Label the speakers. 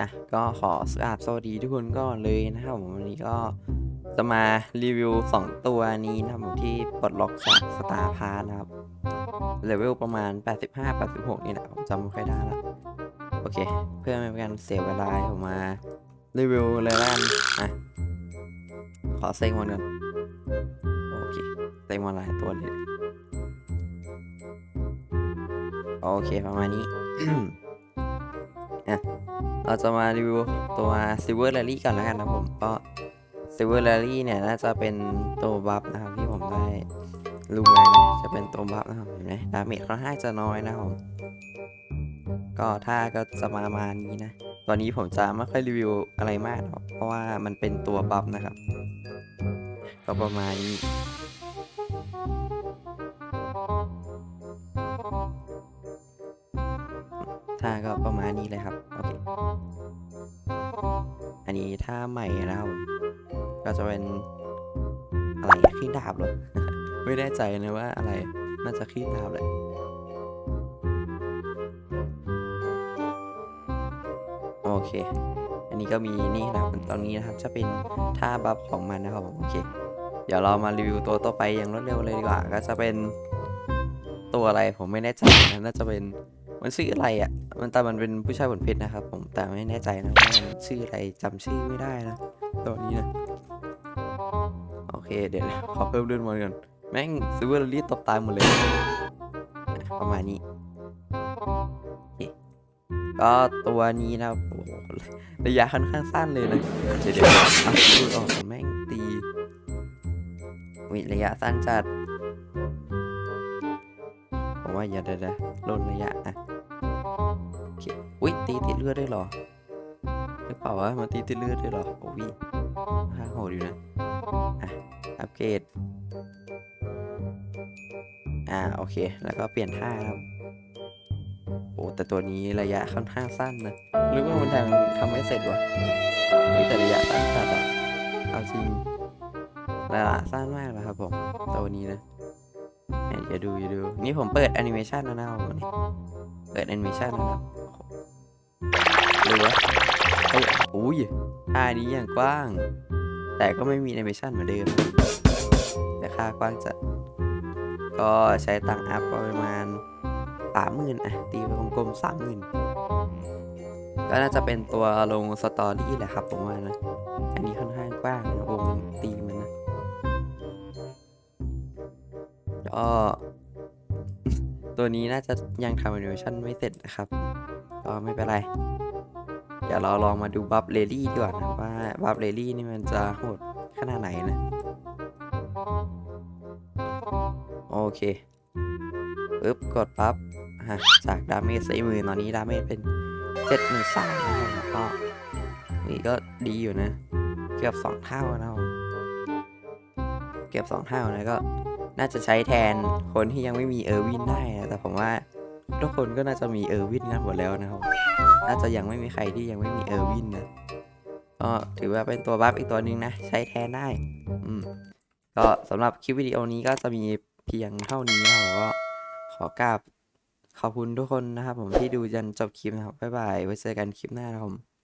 Speaker 1: อะก็ขอสอาบสวัสดีทุกคนก่อนเลยนะครับผมวันนี้ก็จะมารีวิว 2 ตัวนี้นะครับผมที่ปลดล็อกจากสตาร์พาร์นะครับเลเวลประมาณ 85 86 นี่แหละผมจำไม่ค่อยได้ละโอเค เพื่อไม่เป็นการเสียเวลาผมมารีวิวเลยละกันอะขอเซ็งมันก่อนโอเคเซ็งมาหลายตัวเลยโอเคประมาณนี้ อะเราจะมารีวิวตัว Silver Rally กันแล้วกันนะผมก็ Silver Rally เนี่ยน่าจะเป็นตัวบัฟนะครับที่ผมได้รู้มานะจะเป็นตัวบัฟนะครับเห็นไหมดาเมจค่อนข้างจะน้อยนะครับผมก็ถ้าก็จะมาประมาณนี้นะ ตอนนี้ผมจะไม่ค่อยรีวิวอะไรมากหรอกเพราะว่ามันเป็นตัวบัฟนะครับ ก็ประมาณนี้ ท่าก็ประมาณนี้เลยครับโอเคอันนี้ท่าใหม่นะครับก็จะเป็นอะไรอะคลื่นดาบเหรอไม่แน่ใจนะว่าอะไรน่าจะคลื่นดาบเลยโอเค อันนี้ก็มีนี่นะครับตอนนี้นะครับ จะเป็นท่าบัฟของมันนะครับผมโอเค เดี๋ยวเรามารีวิวตัวต่อไปอย่างรวดเร็วเลยดีกว่า ก็จะเป็นตัวอะไรผมไม่แน่ใจนะน่าจะเป็น มันชื่ออะไรอะ มันแต่มันเป็นผู้ชายบนเพชรนะครับ ผมแต่ไม่แน่ใจนะว่ามันชื่ออะไรจำชื่อไม่ได้นะตัวนี้นะ โอเคเดี๋ยวขอเพิ่มเลื่อนมอนก่อนแม่งซูเปอร์ลีดตบตายหมดเลย ประมาณนี้ก็ตัวนี้นะโอ้โหระยะค่อนข้างสั้นเลยนะ เดี๋ยวเดี๋ยวอาพูออกแม่งตีวิระยะสั้นจัด ว่าอย่าเดี๋ยวๆลดระยะอะโอเคอุ้ยตีติดเลือดได้หรอหรือเปล่าวะมันตีติดเลือดได้หรอโอ้ยห้าโหดอยู่นะอะอัปเกรดอ่าโอเค แล้วก็เปลี่ยนท่าครับโอ้แต่ตัวนี้ระยะค่อนข้างสั้นนะหรือว่ามันทางทำไม่เสร็จวะแต่ระยะสั้นจัดอะเอาจริงระยะสั้นมากนะครับผมตัวนี้นะ เนี่ยอย่าดูอย่าดูนี่ผมเปิดแอนิเมชันแล้วนะผมนี่เปิดแอนิเมชันแล้วนะครับดูวะเฮ้ยอุ้ยท่านี้อย่างกว้าง แต่ก็ไม่มีแอนิเมชันเหมือนเดิมแต่ค่ากว้างจัดก็ใช้ตังค์อัพประมาณสามหมื่นอะตีไปกลมๆสามหมื่นก็น่าจะเป็นตัวลงสตอรี่แหละครับผมว่านะ อันนี้ค่อนข้าง ก็ตัวนี้น่าจะยังทำแอนิเมชันไม่เสร็จนะครับก็ไม่เป็นไร เดี๋ยวเราลองมาดูบัฟเลลี่ดีกว่านะว่าบัฟเลลี่นี่มันจะโหดขนาดไหนนะ โอเคปึ๊บกดปั๊บฮะจากดาเมจใส่มื่นตอนนี้ดาเมจเป็นเจ็ดหมื่นสามนะครับก็นี่ก็ดีอยู่นะ เกือบสองเท่านะครับเกือบสองเท่านะก็ น่าจะใช้แทนคนที่ยังไม่มีเออร์วินได้นะแต่ผมว่าทุกคนก็น่าจะมีเออร์วินกันหมดแล้วนะครับ น่าจะยังไม่มีใครที่ยังไม่มีเออร์วินนะก็ถือว่าเป็นตัวบัฟอีกตัวหนึ่งนะ ใช้แทนได้ อืม ก็สำหรับคลิปวิดีโอนี้ก็จะมีเพียงเท่านี้นะครับผมก็ขอกราบขอบคุณทุกคนนะครับผมที่ดูจนจบคลิปนะครับ บ๊ายบาย ไว้เจอกันคลิปหน้านะครับผม